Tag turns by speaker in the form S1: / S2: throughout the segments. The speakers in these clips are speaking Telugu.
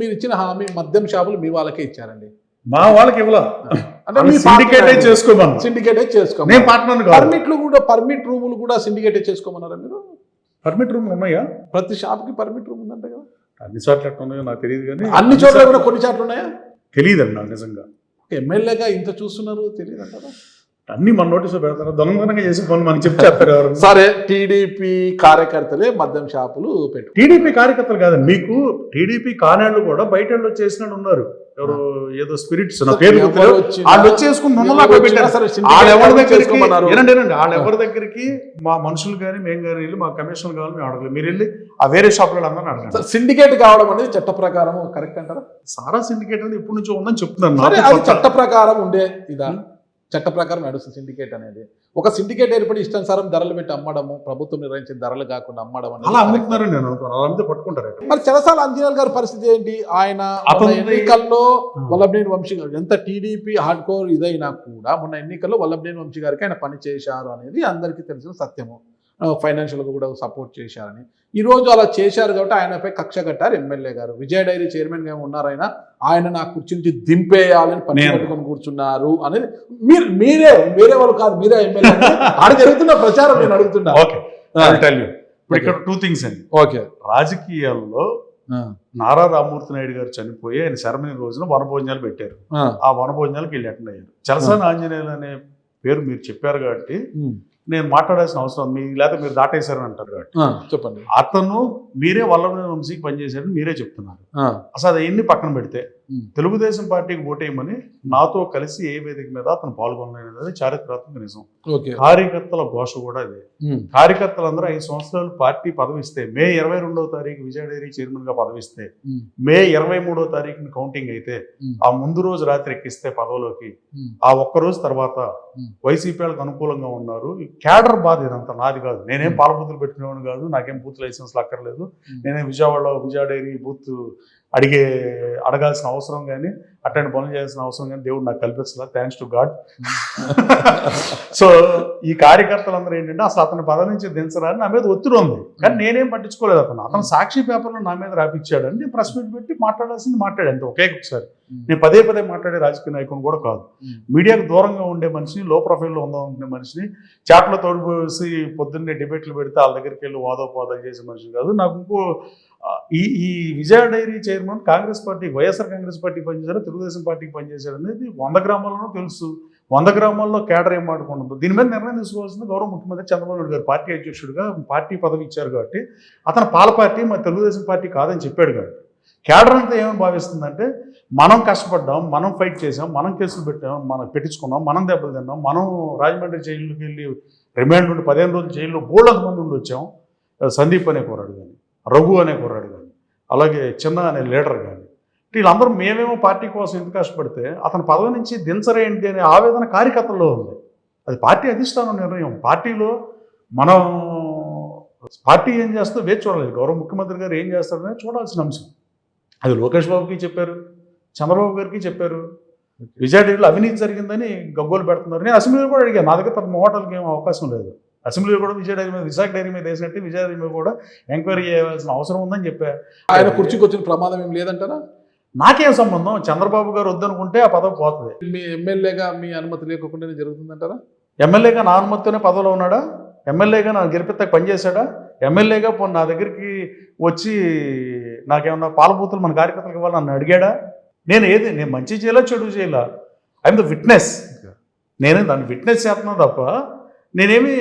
S1: మీరు ఇచ్చిన హామీ మద్యం షాపులు మీ వాళ్ళకే ఇచ్చారండి.
S2: మా వాళ్ళకి ఇవ్వాల?
S1: అంటే మీ
S2: సిండికేట్ చేసుకోమను
S1: సిండికేట్ చేసుకోమని
S2: నేను పార్ట్నర్ కాదు.
S1: పర్మిట్లు కూడా పర్మిట్ రూములు కూడా సిండికేట్ చేసుకోమన్నారా మీరు?
S2: పర్మిట్ రూమ్ ఉన్నాయా?
S1: ప్రతి షాప్కి పర్మిట్ రూమ్ ఉందంట కదా.
S2: అన్ని చోట్ల ఎట్లా ఉన్నాయో నాకు తెలియదు కానీ
S1: అన్ని చోట్ల కూడా కొన్ని చోట్ల ఉన్నాయా?
S2: తెలియదండి నాకు నిజంగా.
S1: ఎమ్మెల్యేగా ఇంత చూస్తున్నారు తెలియదు అంటారా
S2: అన్ని మన నోటీసులో పెడతారు? దొంగతనంగా చేసే పనులు మనకి చెప్పి చెప్పారు ఎవరు?
S1: సరే టీడీపీ కార్యకర్తలే మద్యం షాపులు పెట్టు.
S2: టీడీపీ కార్యకర్తలు కాదండి మీకు టీడీపీ కానాళ్ళు కూడా బయట వాళ్ళు చేసినట్టు ఉన్నారు. ఎవరు ఏదో స్పిరిట్స్ నా పేరు వాళ్ళు వచ్చేసుకుని
S1: సరే syndicate
S2: వాళ్ళ ఎవరి దగ్గరికి వినండి వాళ్ళ ఎవరి దగ్గరికి? మా మనుషులు కానీ మేము కానీ వెళ్ళి మా కమిషన్లు కావాలి మేము అడగలేదు. మీరు వెళ్ళి ఆ వేరే షాపులలో అందరిని అడగండి.
S1: సిండికేట్ కావడం అనేది చట్ట ప్రకారం కరెక్ట్ అంటారా?
S2: సారా సిండికేట్ అనేది ఇప్పటి నుంచో ఉందని చెప్తున్నాను.
S1: చట్ట ప్రకారం ఉండే ఇదా? చట్ట ప్రకారం నడుస్తుంది సిండికేట్ అనేది. ఒక సిండికేట్ ఏర్పడి ఇష్టానుసారం ధరలు పెట్టి అమ్మడము ప్రభుత్వం నిర్వహించిన ధరలు కాకుండా అమ్మడం
S2: అలా. అమ్ముతున్నారని నేను పట్టుకుంటారు
S1: మరి చలసాల అంజనీల్ గారి పరిస్థితి ఏంటి? ఆయన ఎన్నికల్లో వల్లభనేని వంశీ గారు ఎంత టీడీపీ హార్డ్ కోర్ ఇదైనా కూడా మొన్న ఎన్నికల్లో వల్లభనేని వంశీ గారికి ఆయన పని చేశారు అనేది అందరికీ తెలిసిన సత్యము. ఫైనాన్షియల్గా కూడా సపోర్ట్ చేశారని. ఈ రోజు అలా చేశారు కాబట్టి ఆయనపై కక్ష కట్టారు ఎమ్మెల్యే గారు. విజయ డైరీ చైర్మన్గా ఉన్నారు ఆయన ఆయన నా కుర్చీ నుంచి దింపేయాలని పని పట్టుకొని కూర్చున్నారు అనేది మీరు మీరే వేరే వాళ్ళు కాదు మీరే ఎమ్మెల్యే ఆడ జరుగుతున్న ప్రచారం నేను అడుగుతున్నా.
S2: ఓకే ఇప్పుడు ఇక్కడ టూ థింగ్స్ అండి.
S1: ఓకే.
S2: రాజకీయాల్లో నారా రామూర్తి నాయుడు గారు చనిపోయి ఆయన శరమని రోజున వనభోజనాలు పెట్టారు. ఆ. వనభోజనాలకు వెళ్ళి అటెండ్ అయ్యారు. చలసాని ఆంజనేయులు అనే పేరు మీరు చెప్పారు కాబట్టి నేను మాట్లాడాల్సిన అవసరం మీ లేకపోతే మీరు దాటేశారని అంటారు కాబట్టి.
S1: చెప్పండి.
S2: అతను మీరే వల్లభనేని వంశీకి పనిచేశారని మీరే చెప్తున్నారు. అసలు అది ఎన్ని పక్కన పెడితే. తెలుగుదేశం పార్టీకి ఓటేయమని నాతో కలిసి ఏ వేదిక మీద అతను పాల్గొనలేనది చారిత్రాత్మక నిజం. కార్యకర్తల ఘోష కూడా అదే. కార్యకర్తలందరూ ఐదు సంవత్సరాలు పార్టీ పదవిస్తే మే ఇరవై రెండవ తారీఖు విజయ డైరీ చైర్మన్గా పదవిస్తే మే ఇరవై మూడో తారీఖున కౌంటింగ్ అయితే ఆ ముందు రోజు రాత్రి ఎక్కిస్తే పదవిలోకి ఆ ఒక్క రోజు తర్వాత. వైసీపీ వాళ్ళకి అనుకూలంగా ఉన్నారు. క్యాడర్ బాధ ఇదంతా నాది కాదు. నేనేం. పాలబూతులు పెట్టినవాడు కాదు నాకేం బూత్ లైసెన్స్ అక్కర్లేదు. నేనే విజయవాడలో విజయ డైరీ బూత్ అడిగే అడగాల్సిన అవసరం కానీ అట్లాంటి పనులు చేయాల్సిన అవసరం కానీ దేవుడు నాకు కల్పించలా థ్యాంక్స్ టు గాడ్ సో ఈ కార్యకర్తలందరూ ఏంటంటే అసలు అతని పదవి నుంచి దించరాని నా మీద ఒత్తిడి ఉంది. కానీ నేనేం పట్టించుకోలేదు అతను. అతను సాక్షి పేపర్లో నా మీద రాపిచ్చాడు అని నేను ప్రెస్ మీట్ పెట్టి మాట్లాడాల్సింది మాట్లాడాను అంతే ఒకే ఒకసారి. నేను పదే పదే మాట్లాడే రాజకీయ నాయకుని కూడా కాదు. మీడియాకు దూరంగా ఉండే మనిషిని లో ప్రొఫైల్లో ఉండే మనిషిని చాట్లో తోడిపోసి పొద్దున్నే డిబేట్లు పెడితే వాళ్ళ దగ్గరికి వెళ్ళి వాదోపాదాలు చేసే మనిషి కాదు. నాకు ఇంకో ఈ ఈ Vijaya dairy chairman Congress party YSR Congress party పనిచేశారు. తెలుగుదేశం పార్టీకి పనిచేశాడు అనేది వంద గ్రామాల్లోనూ తెలుసు. వంద గ్రామాల్లో కేడర్ ఏం మాట్లాడుకుంటుంది. దీని మీద నిర్ణయం తీసుకోవాల్సింది గౌరవ ముఖ్యమంత్రి చంద్రబాబు నాయుడు గారు. పార్టీ అధ్యక్షుడిగా పార్టీ పదవి ఇచ్చారు కాబట్టి అతను పాల పార్టీ మా తెలుగుదేశం పార్టీ కాదని చెప్పాడు కాబట్టి. కేడర్ అంతా ఏమని భావిస్తుందంటే మనం కష్టపడ్డాం మనం ఫైట్ చేసాం మనం కేసులు పెట్టాం మనం పెట్టించుకున్నాం మనం దెబ్బలు తిన్నాం మనం రాజమండ్రి జైలుకి వెళ్ళి రిమాండ్ ఉండి పదిహేను రోజులు జైల్లో బోళ్ళకు మంది ఉండి వచ్చాం. సందీప్ అనే కూరాడు కానీ రఘు అనే కూరాడు కానీ అలాగే చిన్న అనే లీడర్ కానీ వీళ్ళందరూ మేమేమో పార్టీ కోసం ఎందుకు కష్టపడితే అతని పదవి నుంచి దించరేంటి అనే ఆవేదన కార్యకర్తల్లో ఉంది. అది పార్టీ అధిష్టానం నిర్ణయం. పార్టీలో మనం పార్టీ ఏం చేస్తుందో వేచి చూడాలి. గౌరవ ముఖ్యమంత్రి గారు ఏం చేస్తారనేది చూడాల్సిన అంశం. అది లోకేష్ బాబుకి చెప్పారు చంద్రబాబు గారికి చెప్పారు. విజయవాడలో అవినీతి జరిగిందని గగ్గోలు పెడుతున్నారు. నేను అసెంబ్లీలో కూడా అడిగాను. నా దగ్గర పెద్ద మోటార్కి ఏం అవకాశం లేదు. అసెంబ్లీలో కూడా విజయ డైరీ మీద విశాఖ డైరీ మీద వేసినట్టు విజయ డైరీ మీద కూడా ఎంక్వైరీ చేయాల్సిన అవసరం ఉందని చెప్పా.
S1: ఆయన కుర్చీకి వచ్చిన ప్రమాదం ఏం లేదంటారా?
S2: నాకేం సంబంధం? చంద్రబాబు గారు వద్దనుకుంటే ఆ పదవి పోతుంది.
S1: మీ ఎమ్మెల్యేగా మీ అనుమతి లేకుండానే జరుగుతుందంటారా?
S2: ఎమ్మెల్యేగా నా అనుమతితోనే పదవిలో ఉన్నాడా? ఎమ్మెల్యేగా నా గెలిపితే పనిచేశాడా? ఎమ్మెల్యేగా పోనీ నా దగ్గరికి వచ్చి నాకేమన్నా పాలబూతులు మన కార్యకర్తలకు ఇవ్వాలి నన్ను అడిగాడా? నేను ఏది నేను మంచి చేయాలా చెడు చేయాలా? ఐఎమ్ ద విట్నెస్ నేనే దాన్ని విట్నెస్ చేస్తున్నా తప్ప నేనేమి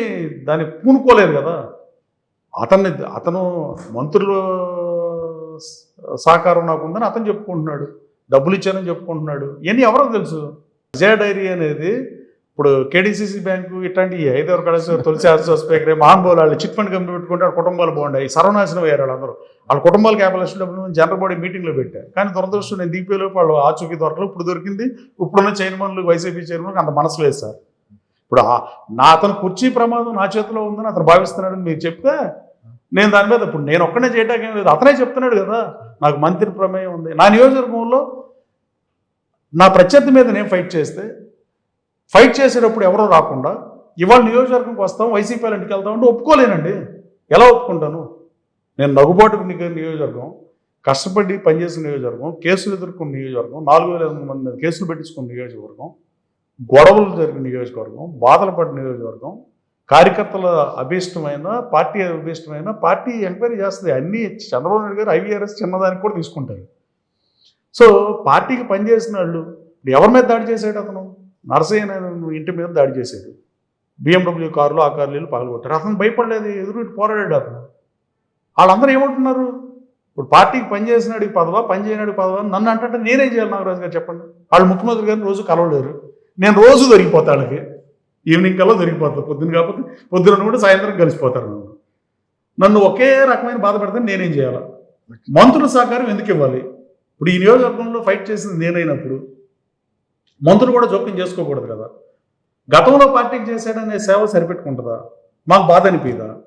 S2: దాన్ని పూనుకోలేదు కదా. అతన్ని అతను మంత్రులు సహకారం నాకు ఉందని అతను చెప్పుకుంటున్నాడు. డబ్బులు ఇచ్చానని చెప్పుకుంటున్నాడు. ఇవన్నీ ఎవరో తెలుసు? విజయ డైరీ అనేది ఇప్పుడు కేడీసీసీ బ్యాంకు ఇట్లాంటి ఐదారు కలిసి తులసి స్పీకర్ మహానుభావులు వాళ్ళు చిట్ ఫండ్ కంపెనీ పెట్టుకుంటే వాళ్ళ కుటుంబాలు బాగుంటాయి సర్వనాశనం అయ్యారు వాళ్ళందరూ వాళ్ళ కుటుంబాలు క్యాపిటల్ డబ్బులు జనరల్ బాడీ మీటింగ్లో పెట్టారు. కానీ దురదృష్టం నేను దీపేలో వాళ్ళు ఆచూకీ దొరకలు ఇప్పుడు దొరికింది. ఇప్పుడున్న చైర్మన్లు వైసీపీ చైర్మన్లు అంత మనసు లేదు సార్. ఇప్పుడు నా అతను కుర్చీ ప్రమాదం నా చేతిలో ఉందని అతను భావిస్తున్నాడని మీరు చెప్తే నేను దాని మీద ఇప్పుడు నేను ఒక్కనే చేయడానికి లేదు. అతనే చెప్తున్నాడు కదా. నాకు మంత్రి ప్రమేయం ఉంది. నా నియోజకవర్గంలో నా ప్రత్యర్థి మీద నేను ఫైట్ చేస్తే ఫైట్ చేసేటప్పుడు ఎవరో రాకుండా ఇవాళ నియోజకవర్గంకి వస్తాం వైసీపీ ఇంటికి వెళ్తాం అంటే ఒప్పుకోలేనండి. ఎలా ఒప్పుకుంటాను? నేను నగుబాటుకు నియోజకవర్గం కష్టపడి పనిచేసిన నియోజకవర్గం కేసులు ఎదుర్కొన్న నియోజకవర్గం నాలుగు వేల ఐదు మంది కేసులు పెట్టించుకున్న నియోజకవర్గం గొడవలు జరిగిన నియోజకవర్గం బాధలు పడిన నియోజకవర్గం కార్యకర్తల అభీష్టమైన పార్టీ అభీష్టమైన పార్టీ ఎంక్వైరీ చేస్తుంది. అన్ని చంద్రబాబు నాయుడు గారు ఐవీఆర్ఎస్ చిన్నదానికి కూడా తీసుకుంటారు. సో పార్టీకి పనిచేసిన వాళ్ళు ఇప్పుడు ఎవరి మీద దాడి చేశాడు అతను? నరసయ్య ఇంటి మీద దాడి చేశాడు. బిఎండబ్ల్యూ కారులో ఆ కార్లు పగలగొట్టారు అతను భయపడలేదు ఎదురు పోరాడాడు అతను. వాళ్ళందరూ ఏమంటున్నారు? ఇప్పుడు పార్టీకి పనిచేసినాడు పదవా పనిచేయనాడు పదవా? నన్ను అంటే నేనేం చేయాలి నాగరాజు గారు చెప్పండి. వాళ్ళు ముఖ్యమంత్రి గారిని రోజు కలవలేరు. నేను రోజు దొరికిపోతాడికి ఈవినింగ్ కల్లా దొరికిపోతాను పొద్దున్న కాకపోతే పొద్దున కూడా సాయంత్రం కలిసిపోతారు నన్ను. నన్ను ఒకే రకమైన బాధ పెడితే నేనేం చేయాలా? మంత్రుల సహకారం ఎందుకు ఇవ్వాలి? ఇప్పుడు ఈ నియోజకవర్గంలో ఫైట్ చేసింది నేనైనప్పుడు మంత్రులు కూడా జోక్యం చేసుకోకూడదు కదా. గతంలో పార్టీకి చేశాడనే సేవ సరిపెట్టుకుంటుందా? మాకు బాధ అనిపిదా?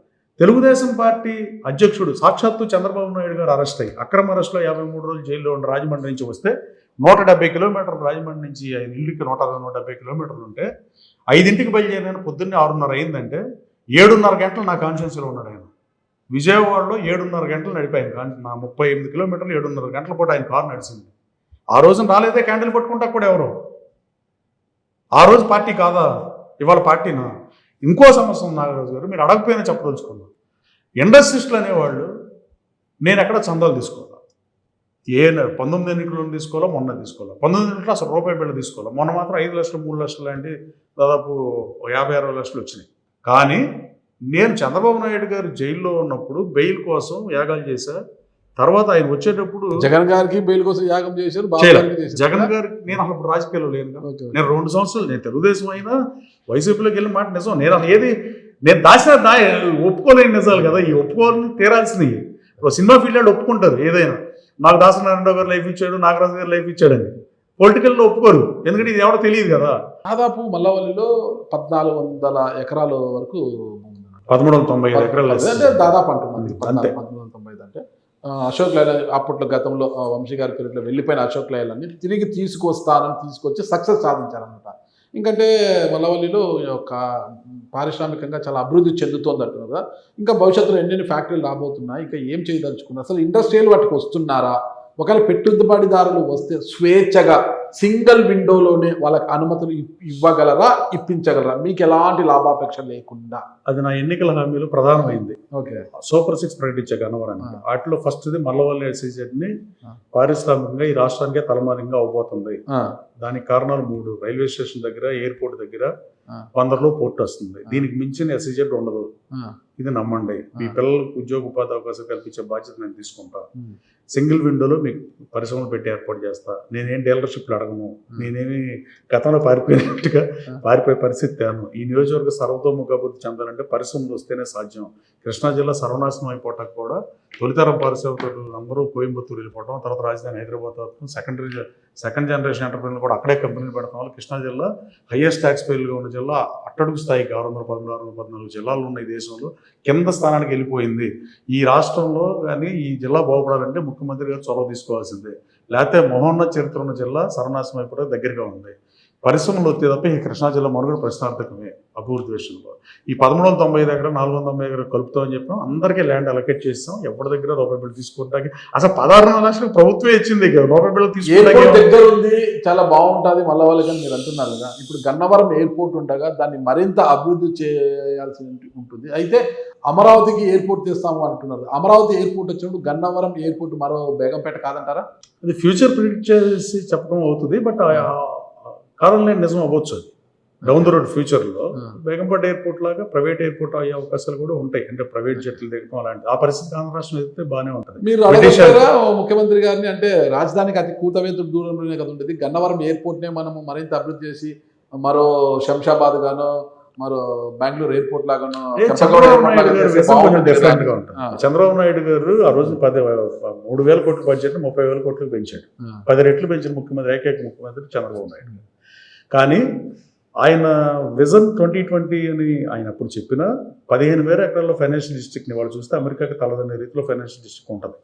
S2: తెలుగుదేశం పార్టీ అధ్యక్షుడు సాక్షాత్తు చంద్రబాబు నాయుడు గారు అరెస్ట్ అయ్యి అక్రమ అరెస్ట్లో యాభై మూడు రోజులు జైల్లో ఉండి రాజమండ్రి నుంచి వస్తే నూట డెబ్బై కిలోమీటర్లు రాజమండ్రి నుంచి ఐదు ఇల్లుకి నూట అరవై నూట డెబ్బై కిలోమీటర్లు ఉంటే ఐదింటికి బయలుదేరిన పొద్దున్నే ఆరున్నర అయిందంటే ఏడున్నర గంటలు నా కాన్షియన్స్లో ఉన్నాడు ఆయన. విజయవాడలో ఏడున్నర గంటలు నడిపాను నా ముప్పై ఎనిమిది కిలోమీటర్లు ఏడున్నర గంటల పాటు ఆయన కారు నడిచింది. ఆ రోజున రాలేదే క్యాండిల్ పట్టుకుంటా కూడా ఎవరు? ఆ రోజు పార్టీ కాదా? ఇవాళ పార్టీనా? ఇంకో సమస్య ఉంది నాగరాజు గారు మీరు అడగపోయినా చెప్పదలుచుకున్నాను ఇండస్ట్రిస్టులు అనేవాళ్ళు నేను ఎక్కడ చందాలు తీసుకోవాలా? ఏ పంతొమ్మిది ఎన్నికలు తీసుకోవాలా మొన్న తీసుకోవాలి? పంతొమ్మిది ఎన్నికలు అసలు రూపాయి బిళ్ళ తీసుకోవాలా? మొన్న మాత్రం ఐదు లక్షలు మూడు లక్షలు లాంటి దాదాపు యాభై అరవై లక్షలు వచ్చినాయి. కానీ నేను చంద్రబాబు నాయుడు గారు జైల్లో ఉన్నప్పుడు బెయిల్ కోసం యాగాలు చేశా తర్వాత ఆయన వచ్చేటప్పుడు
S1: జగన్ గారికి బెయిల్ కోసం యాగం చేశారు.
S2: జగన్ గారికి నేను అసలు రాజకీయాల్లో లేను. నేను రెండు సంవత్సరాలు నేను తెలుగుదేశం అయినా వైసీపీలోకి వెళ్ళిన మాట నిజం. నేను ఏది నేను దాచిన దా ఒప్పుకోలేని నిజాలు కదా. ఈ ఒప్పుకోవాలని తీరాల్సినవి. ఇప్పుడు సినిమా ఫీల్డ్ వాళ్ళు ఒప్పుకుంటారు ఏదైనా. నాకు దాసనారాయణ గారు లైఫ్ ఇచ్చాడు నాగరాజు గారు లైఫ్ ఇచ్చాడని. పొలిటికల్లో ఒప్పుకోరు. ఎందుకంటే ఇది ఎవడో తెలియదు కదా.
S1: దాదాపు మల్లవల్లిలో పద్నాలుగు వందల ఎకరాల వరకు
S2: పదమూడు వందల తొంభై ఐదు ఎకరాలు
S1: దాదాపు అంటున్నాను.
S2: అంతే.
S1: పద్నాలుగు పద్నాలుగు వందల తొంభై ఐదు అంటే ఆ, అశోక్ లైల అప్పట్లో గతంలో వంశీ గారి పీరియడ్లో వెళ్ళిపోయిన అశోక్ లైలని తిరిగి తీసుకొస్తానని తీసుకొచ్చి సక్సెస్ సాధించారనమాట ఇంకంటే మల్లవల్లిలో ఈ యొక్క పారిశ్రామికంగా చాలా అభివృద్ధి చెందుతోంది అంటున్నారు కదా. ఇంకా భవిష్యత్తులో ఎన్నెన్ని ఫ్యాక్టరీలు రాబోతున్నాయి ఇంకా ఏం చేయదలుచుకున్నారు? అసలు ఇండస్ట్రియల్ వాటికి వస్తున్నారా? ఒకవేళ పెట్టుబడిదారులు వస్తే స్వేచ్ఛగా సింగిల్ విండోలోనే వాళ్ళకి అనుమతులు ఇవ్- ఇవ్వగలరా ఇప్పించగలరా? మీకు ఎలాంటి లాభాపేక్ష లేకుండా.
S2: అది నా ఎన్నికల హామీలో ప్రధానమైంది.
S1: ఓకే.
S2: సూపర్ సిక్స్ ప్రకటించే గన్నవరానికి.
S1: ఆ.
S2: వాటిలో ఫస్ట్ది మల్లవల్లి ఎస్సీజెడ్ని
S1: ఆ.
S2: పారిశ్రామికంగా ఈ రాష్ట్రానికే తలమానికంగా అవబోతుంది. దానికి కారణాలు మూడు. రైల్వే స్టేషన్ దగ్గర ఎయిర్పోర్ట్ దగ్గర. వందరలో పోర్ట్ వస్తుంది. దీనికి మించిన ఎస్సీజెడ్ ఉండదు. ఇది నమ్మండి. మీ. పిల్లలకు ఉద్యోగ ఉపాధి అవకాశాలు కల్పించే బాధ్యత నేను తీసుకుంటా. సింగిల్ విండోలో మీకు పరిశ్రమలు పెట్టి ఏర్పాటు చేస్తా. నేనేం డీలర్షిప్లు అడగను. నేనేమి గతంలో పారిపోయినట్టుగా. పారిపోయే పరిస్థితి తేను. ఈ నియోజకవర్గ సర్వతోముఖ అభివృద్ధి చెందాలంటే పరిశ్రమలు వస్తేనే సాధ్యం. కృష్ణా జిల్లా సర్వనాశనం అయిపోవటానికి కూడా తొలితరం పారిశ్రామికులు అందరూ కోయంబత్తూరు వెళ్ళిపోవడం తర్వాత రాజధాని Hyderabad secondary second generation entrepreneur కూడా అక్కడే కంపెనీలు పెడతాం. వల్ల కృష్ణా జిల్లా హైయెస్ట్ ట్యాక్స్ పేర్లుగా ఉన్న జిల్లా అట్టడుగు స్థాయికి ఆరు వందల పదమూడు ఆరు వందల పద్నాలుగు జిల్లాలు ఉన్న ఈ దేశంలో కింద స్థానానికి వెళ్ళిపోయింది. ఈ రాష్ట్రంలో కానీ ఈ జిల్లా బాగుపడాలంటే ముఖ్యమంత్రి గారు చొరవ తీసుకోవాల్సిందే. లేకపోతే మహోన్నత చరిత్ర ఉన్న జిల్లా సర్వనాశనం అయిపోవడం దగ్గరగా ఉంది. పరిశ్రమలు వస్తే తప్ప ఈ కృష్ణా జిల్లా మనుగడ ప్రశ్నార్థకమే అభివృద్ధి విషయంలో ఈ పదమూడు వందల తొంభై ఎకరా నాలుగు వందల తొంభై ఎకరా కలుపుతామని చెప్పాం అందరికీ ల్యాండ్ అలొకేట్ చేస్తాం. ఎవరి దగ్గర రూపాయి బిల్లు తీసుకోవడానికి అసలు పదహారు లక్షలు ప్రభుత్వమే ఇచ్చింది రూపాయి బిల్లు తీసుకోవడానికి
S1: దగ్గర ఉంది చాలా బాగుంటుంది మళ్ళీ వాళ్ళకి మీరు అంటున్నారు కదా. ఇప్పుడు గన్నవరం ఎయిర్పోర్ట్ ఉండగా దాన్ని మరింత అభివృద్ధి చేయాల్సి ఉంటుంది. అయితే అమరావతికి ఎయిర్పోర్ట్ తెస్తాము అంటున్నారు. అమరావతి ఎయిర్పోర్ట్ వచ్చినప్పుడు గన్నవరం ఎయిర్పోర్ట్ మరో బేగంపేట కాదంటారా?
S2: అది ఫ్యూచర్ ప్రిడిక్ట్ చేసి చెప్పడం అవుతుంది బట్ కాలంలో నిజం అవ్వచ్చు అది. డౌన్ ద రోడ్ ఫ్యూచర్లో. బేగంపేట ఎయిర్పోర్ట్ లాగా ప్రైవేట్ ఎయిర్పోర్ట్ అయ్యే అవకాశాలు కూడా ఉంటాయి. అంటే ప్రైవేట్ జట్లు దిగడం అలాంటి ఆ పరిస్థితి ఆంధ్ర రాష్ట్రం ఎదిగితే బాగానే ఉంటుంది.
S1: మీరు ముఖ్యమంత్రి గారిని? అంటే రాజధానికి అతి కూతవేంత దూరంలోనే కదా ఉంటుంది గన్నవరం ఎయిర్పోర్ట్ నే మనము మరింత అభివృద్ధి చేసి మరో శంషాబాద్ గానో మరో బెంగళూరు ఎయిర్పోర్ట్ లాగానో
S2: చంద్రబాబు నాయుడు గారి
S1: ఆ.
S2: చంద్రబాబు నాయుడు గారు ఆ రోజు పది మూడు వేల కోట్ల బడ్జెట్ ముప్పై వేల కోట్లకు పెంచాడు. పది రెట్లు పెంచిన ముఖ్యమంత్రి ఏకైక ముఖ్యమంత్రి చంద్రబాబు నాయుడు. కానీ ఆయన విజన్ ట్వంటీ ట్వంటీ అని ఆయన అప్పుడు చెప్పిన పదిహేను వేల ఎకరాల్లో ఫైనాన్షియల్ డిస్ట్రిక్ట్ని వాళ్ళు చూస్తే అమెరికాకి తలదనే రీతిలో ఫైనాన్షియల్ డిస్ట్రిక్ట్ ఉంటుంది.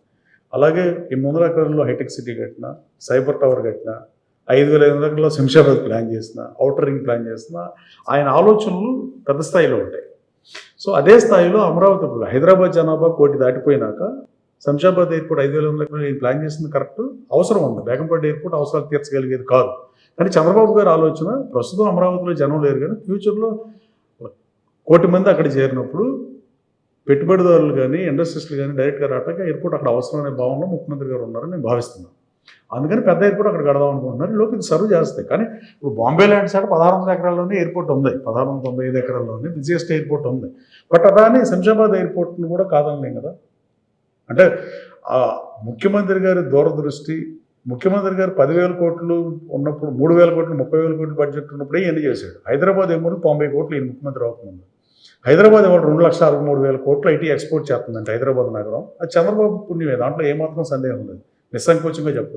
S2: అలాగే ఎనిమిది వందల ఎకరాల్లో హైటెక్ సిటీ కట్టిన సైబర్ టవర్ కట్టిన ఐదు వేల ఐదు వందల ఎకరాల్లో శంషాబాద్ ప్లాన్ చేసిన అవుటర్ రింగ్ ప్లాన్ చేసిన ఆయన ఆలోచనలు పెద్ద స్థాయిలో ఉంటాయి. సో అదే స్థాయిలో అమరావతి ఇప్పుడు హైదరాబాద్ జనాభా కోటి దాటిపోయినాక శంషాబాద్ ఎయిర్పోర్ట్ ఐదు వేల వందల ఎకరాలు ప్లాన్ చేసింది కరెక్ట్ అవసరం ఉంది. బేగంపేట ఎయిర్పోర్ట్ అవసరాలు తీర్చగలిగేది కాదు. కానీ చంద్రబాబు గారు ఆలోచన ప్రస్తుతం అమరావతిలో జనం లేరు కానీ ఫ్యూచర్లో కోటి మంది అక్కడ చేరినప్పుడు పెట్టుబడిదారులు కానీ ఇండస్ట్రీస్లు కానీ డైరెక్ట్గా రావటానికి ఎయిర్పోర్ట్ అక్కడ అవసరమైన భావనలో ముఖ్యమంత్రి గారు ఉన్నారని నేను భావిస్తున్నాను. అందుకని పెద్ద ఎయిర్పోర్ట్ అక్కడ కడదాం అనుకుంటున్నారు. ఈ లోపు ఇది సర్వ్ చేస్తాయి. కానీ ఇప్పుడు బాంబే ల్యాండ్ సైడ్ పదహారు వందల ఎకరాల్లోనే ఎయిర్పోర్ట్ ఉంది. పదహారు వందల తొంభై ఐదు ఎకరాల్లోనే బిజియెస్ట్ ఎయిర్పోర్ట్ ఉంది. బట్ అలానే శంషాబాద్ ఎయిర్పోర్ట్ని కూడా కాదనలేం కదా. అంటే ముఖ్యమంత్రి గారి దూరదృష్టి ముఖ్యమంత్రి గారు పదివేల కోట్లు ఉన్నప్పుడు మూడు వేల కోట్లు ముప్పై వేల కోట్లు బడ్జెట్ ఉన్నప్పుడే ఎన్ని చేశాడు. హైదరాబాద్ ఏమో తొంభై కోట్లు ఈయన ముఖ్యమంత్రి అవుతుంది హైదరాబాద్ ఏమో రెండు లక్షల అరవై మూడు వేల కోట్లు ఐటీ ఎక్స్పోర్ట్ చేస్తుందంటే హైదరాబాద్ నగరం. అది చంద్రబాబు పుణ్యమే దాంట్లో ఏమాత్రం సందేహం లేదు. నిస్సంకోచంగా చెప్పచ్చు.